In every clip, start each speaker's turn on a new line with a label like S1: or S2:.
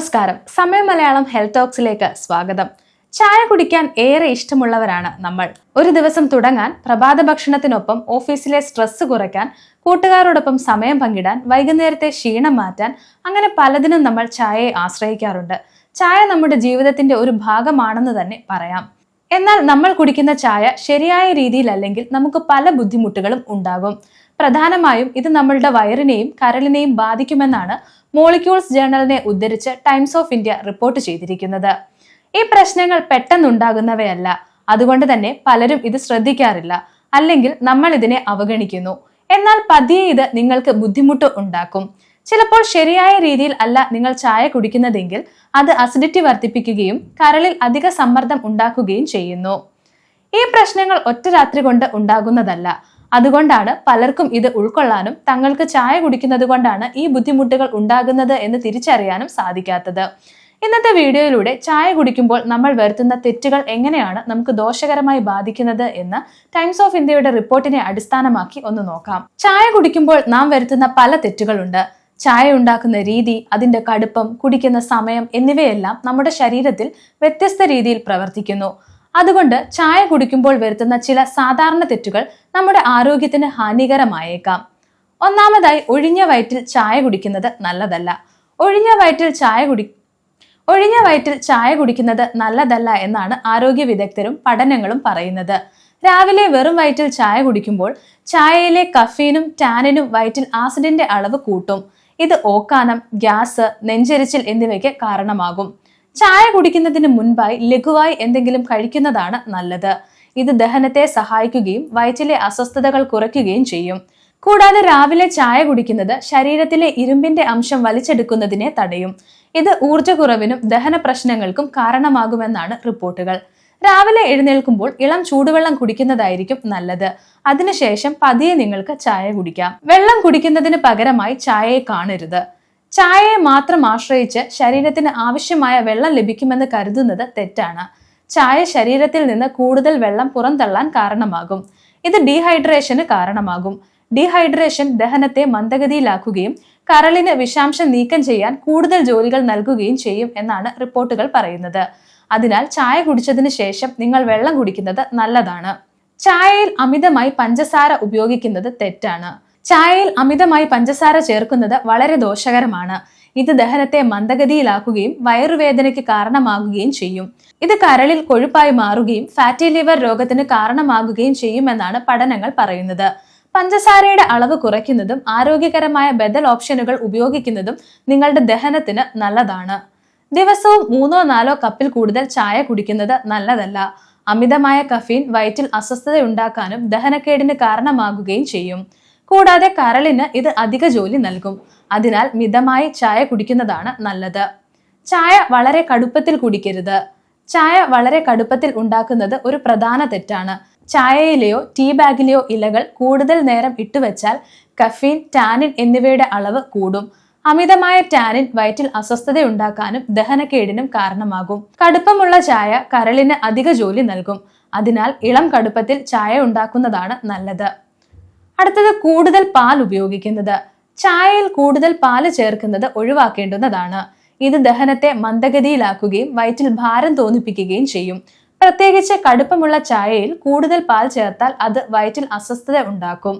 S1: നമസ്കാരം. സമയം മലയാളം ഹെൽത്ത് ടോക്സിലേക്ക് സ്വാഗതം. ചായ കുടിക്കാൻ ഏറെ ഇഷ്ടമുള്ളവരാണ് നമ്മൾ. ഒരു ദിവസം തുടങ്ങാൻ പ്രഭാത ഭക്ഷണത്തിനൊപ്പം ഓഫീസിലെ സ്ട്രെസ് കുറയ്ക്കാൻ കൂട്ടുകാരോടൊപ്പം സമയം പങ്കിടാൻ വൈകുന്നേരത്തെ ക്ഷീണം മാറ്റാൻ അങ്ങനെ പലതിനും നമ്മൾ ചായയെ ആശ്രയിക്കാറുണ്ട്. ചായ നമ്മുടെ ജീവിതത്തിന്റെ ഒരു ഭാഗമാണെന്ന് തന്നെ പറയാം. എന്നാൽ നമ്മൾ കുടിക്കുന്ന ചായ ശരിയായ രീതിയിലല്ലെങ്കിൽ നമുക്ക് പല ബുദ്ധിമുട്ടുകളും ഉണ്ടാകും. പ്രധാനമായും ഇത് നമ്മളുടെ വയറിനെയും കരളിനെയും ബാധിക്കുമെന്നാണ് മോളിക്യൂൾസ് ജേണലിനെ ഉദ്ധരിച്ച് ടൈംസ് ഓഫ് ഇന്ത്യ റിപ്പോർട്ട് ചെയ്തിരിക്കുന്നത്. ഈ പ്രശ്നങ്ങൾ പെട്ടെന്നുണ്ടാകുന്നവയല്ല. അതുകൊണ്ട് തന്നെ പലരും ഇത് ശ്രദ്ധിക്കാറില്ല. അല്ലെങ്കിൽ നമ്മൾ ഇതിനെ അവഗണിക്കുന്നു. എന്നാൽ പതിയെ ഇത് നിങ്ങൾക്ക് ബുദ്ധിമുട്ട് ഉണ്ടാക്കും. ചിലപ്പോൾ ശരിയായ രീതിയിൽ അല്ല നിങ്ങൾ ചായ കുടിക്കുന്നതെങ്കിൽ അത് അസിഡിറ്റി വർദ്ധിപ്പിക്കുകയും കരളിൽ അധിക സമ്മർദ്ദം ഉണ്ടാക്കുകയും ചെയ്യുന്നു. ഈ പ്രശ്നങ്ങൾ ഒറ്റ രാത്രി കൊണ്ട് ഉണ്ടാകുന്നതല്ല. അതുകൊണ്ടാണ് പലർക്കും ഇത് ഉൾക്കൊള്ളാനും തങ്ങൾക്ക് ചായ കുടിക്കുന്നത് കൊണ്ടാണ് ഈ ബുദ്ധിമുട്ടുകൾ ഉണ്ടാകുന്നത് എന്ന് തിരിച്ചറിയാനും സാധിക്കാത്തത്. ഇന്നത്തെ വീഡിയോയിലൂടെ ചായ കുടിക്കുമ്പോൾ നമ്മൾ വരുത്തുന്ന തെറ്റുകൾ എങ്ങനെയാണ് നമുക്ക് ദോഷകരമായി ബാധിക്കുന്നത് എന്ന് ടൈംസ് ഓഫ് ഇന്ത്യയുടെ റിപ്പോർട്ടിനെ അടിസ്ഥാനമാക്കി ഒന്ന് നോക്കാം. ചായ കുടിക്കുമ്പോൾ നാം വരുത്തുന്ന പല തെറ്റുകളുണ്ട്. ചായ ഉണ്ടാക്കുന്ന രീതി അതിന്റെ കടുപ്പം കുടിക്കുന്ന സമയം എന്നിവയെല്ലാം നമ്മുടെ ശരീരത്തിൽ വ്യത്യസ്ത രീതിയിൽ പ്രവർത്തിക്കുന്നു. അതുകൊണ്ട് ചായ കുടിക്കുമ്പോൾ വരുത്തുന്ന ചില സാധാരണ തെറ്റുകൾ നമ്മുടെ ആരോഗ്യത്തിന് ഹാനികരമായേക്കാം. ഒന്നാമതായി ഒഴിഞ്ഞ വയറ്റിൽ ചായ കുടിക്കുന്നത് നല്ലതല്ല. ഒഴിഞ്ഞ വയറ്റിൽ ചായ കുടി ഒഴിഞ്ഞ വയറ്റിൽ ചായ കുടിക്കുന്നത് നല്ലതല്ല എന്നാണ് ആരോഗ്യ വിദഗ്ധരും പഠനങ്ങളും പറയുന്നത്. രാവിലെ വെറും വയറ്റിൽ ചായ കുടിക്കുമ്പോൾ ചായയിലെ കഫീനും ടാനിനും വയറ്റിൽ ആസിഡിന്റെ അളവ് കൂട്ടും. ഇത് ഓക്കാനം ഗ്യാസ് നെഞ്ചരിച്ചിൽ എന്നിവയ്ക്ക് കാരണമാകും. ചായ കുടിക്കുന്നതിന് മുൻപായി ലഘുവായി എന്തെങ്കിലും കഴിക്കുന്നതാണ് നല്ലത്. ഇത് ദഹനത്തെ സഹായിക്കുകയും വയറ്റിലെ അസ്വസ്ഥതകൾ കുറയ്ക്കുകയും ചെയ്യും. കൂടാതെ രാവിലെ ചായ കുടിക്കുന്നത് ശരീരത്തിലെ ഇരുമ്പിന്റെ അംശം വലിച്ചെടുക്കുന്നതിനെ തടയും. ഇത് ഊർജക്കുറവിനും ദഹന പ്രശ്നങ്ങൾക്കും കാരണമാകുമെന്നാണ് റിപ്പോർട്ടുകൾ. രാവിലെ എഴുന്നേൽക്കുമ്പോൾ ഇളം ചൂടുവെള്ളം കുടിക്കുന്നതായിരിക്കും നല്ലത്. അതിനുശേഷം പതിയെ നിങ്ങൾക്ക് ചായ കുടിക്കാം. വെള്ളം കുടിക്കുന്നതിന് പകരമായി ചായയെ കാണരുത്. ചായയെ മാത്രം ആശ്രയിച്ച് ശരീരത്തിന് ആവശ്യമായ വെള്ളം ലഭിക്കുമെന്ന് കരുതുന്നത് തെറ്റാണ്. ചായ ശരീരത്തിൽ നിന്ന് കൂടുതൽ വെള്ളം പുറന്തള്ളാൻ കാരണമാകും. ഇത് ഡീഹൈഡ്രേഷന് കാരണമാകും. ഡീഹൈഡ്രേഷൻ ദഹനത്തെ മന്ദഗതിയിലാക്കുകയും കരളിന് വിഷാംശം നീക്കം ചെയ്യാൻ കൂടുതൽ ജോലികൾ നൽകുകയും ചെയ്യും എന്നാണ് റിപ്പോർട്ടുകൾ പറയുന്നത്. അതിനാൽ ചായ കുടിച്ചതിന് ശേഷം നിങ്ങൾ വെള്ളം കുടിക്കുന്നത് നല്ലതാണ്. ചായയിൽ അമിതമായി പഞ്ചസാര ഉപയോഗിക്കുന്നത് തെറ്റാണ്. ചായയിൽ അമിതമായി പഞ്ചസാര ചേർക്കുന്നത് വളരെ ദോഷകരമാണ്. ഇത് ദഹനത്തെ മന്ദഗതിയിലാക്കുകയും വയറുവേദനയ്ക്ക് കാരണമാകുകയും ചെയ്യും. ഇത് കരളിൽ കൊഴുപ്പായി മാറുകയും ഫാറ്റി ലിവർ രോഗത്തിന് കാരണമാകുകയും ചെയ്യുമെന്നാണ് പഠനങ്ങൾ പറയുന്നത്. പഞ്ചസാരയുടെ അളവ് കുറയ്ക്കുന്നതും ആരോഗ്യകരമായ ബദൽ ഓപ്ഷനുകൾ ഉപയോഗിക്കുന്നതും നിങ്ങളുടെ ദഹനത്തിന് നല്ലതാണ്. ദിവസവും മൂന്നോ നാലോ കപ്പിൽ കൂടുതൽ ചായ കുടിക്കുന്നത് നല്ലതല്ല. അമിതമായ കഫീൻ വയറ്റിൽ അസ്വസ്ഥത ഉണ്ടാക്കാനും ദഹനക്കേടിന് കാരണമാകുകയും ചെയ്യും. കൂടാതെ കരളിന് ഇത് അധിക ജോലി നൽകും. അതിനാൽ മിതമായി ചായ കുടിക്കുന്നതാണ് നല്ലത്. ചായ വളരെ കടുപ്പത്തിൽ കുടിക്കരുത്. ചായ വളരെ കടുപ്പത്തിൽ ഉണ്ടാക്കുന്നത് ഒരു പ്രധാന തെറ്റാണ്. ചായയിലെയോ ടീ ബാഗിലെയോ ഇലകൾ കൂടുതൽ നേരം ഇട്ടുവെച്ചാൽ കഫീൻ ടാനിൻ എന്നിവയുടെ അളവ് കൂടും. അമിതമായ ടാനിൻ വയറ്റിൽ അസ്വസ്ഥതയുണ്ടാക്കാനും ദഹനക്കേടിനും കാരണമാകും. കടുപ്പമുള്ള ചായ കരളിന് അധിക ജോലി നൽകും. അതിനാൽ ഇളം കടുപ്പത്തിൽ ചായ ഉണ്ടാക്കുന്നതാണ് നല്ലത്. അടുത്തത് കൂടുതൽ പാൽ ഉപയോഗിക്കുന്നത്. ചായയിൽ കൂടുതൽ പാൽ ചേർക്കുന്നത് ഒഴിവാക്കേണ്ടുന്നതാണ്. ഇത് ദഹനത്തെ മന്ദഗതിയിലാക്കുകയും വയറ്റിൽ ഭാരം തോന്നിപ്പിക്കുകയും ചെയ്യും. പ്രത്യേകിച്ച് കടുപ്പമുള്ള ചായയിൽ കൂടുതൽ പാൽ ചേർത്താൽ അത് വയറ്റിൽ അസ്വസ്ഥത ഉണ്ടാക്കും.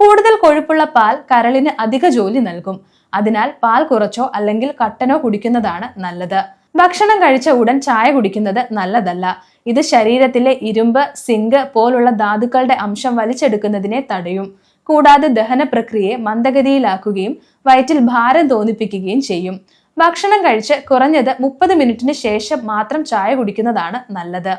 S1: കൂടുതൽ കൊഴുപ്പുള്ള പാൽ കരളിന് അധിക ജോലി നൽകും. അതിനാൽ പാൽ കുറച്ചോ അല്ലെങ്കിൽ കട്ടനോ കുടിക്കുന്നതാണ് നല്ലത്. ഭക്ഷണം കഴിച്ച ഉടൻ ചായ കുടിക്കുന്നത് നല്ലതല്ല. ഇത് ശരീരത്തിലെ ഇരുമ്പ് സിങ്ക് പോലുള്ള ധാതുക്കളുടെ അംശം വലിച്ചെടുക്കുന്നതിനെ തടയും. കൂടാതെ ദഹന പ്രക്രിയയെ മന്ദഗതിയിലാക്കുകയും വയറ്റിൽ ഭാരം തോന്നിപ്പിക്കുകയും ചെയ്യും. ഭക്ഷണം കഴിച്ച് കുറഞ്ഞത് മുപ്പത് മിനിറ്റിന് ശേഷം മാത്രം ചായ കുടിക്കുന്നതാണ് നല്ലത്.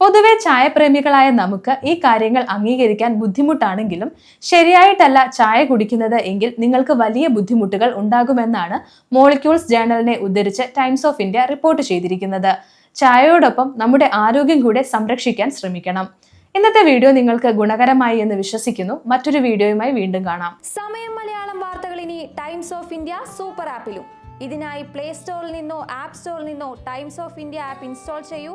S1: പൊതുവെ ചായപ്രേമികളായ നമുക്ക് ഈ കാര്യങ്ങൾ അംഗീകരിക്കാൻ ബുദ്ധിമുട്ടാണെങ്കിലും ശരിയായിട്ടല്ല ചായ കുടിക്കുന്നത് എങ്കിൽ നിങ്ങൾക്ക് വലിയ ബുദ്ധിമുട്ടുകൾ ഉണ്ടാകുമെന്നാണ് മോളിക്യൂൾസ് ജേണലിനെ ഉദ്ധരിച്ച് ടൈംസ് ഓഫ് ഇന്ത്യ റിപ്പോർട്ട് ചെയ്തിരിക്കുന്നത്. ചായയോടൊപ്പം നമ്മുടെ ആരോഗ്യം കൂടെ സംരക്ഷിക്കാൻ ശ്രമിക്കണം. ഇന്നത്തെ വീഡിയോ നിങ്ങൾക്ക് ഗുണകരമായി എന്ന് വിശ്വസിക്കുന്നു. മറ്റൊരു വീഡിയോയുമായി വീണ്ടും കാണാം.
S2: സമയം മലയാളം വാർത്തകൾ ഇനി ടൈംസ് ഓഫ് ഇന്ത്യ സൂപ്പർ ആപ്പിലും. ഇതിനായി പ്ലേ സ്റ്റോറിൽ നിന്നോ ആപ്പ് സ്റ്റോറിൽ നിന്നോ Times of India app install ചെയ്യൂ.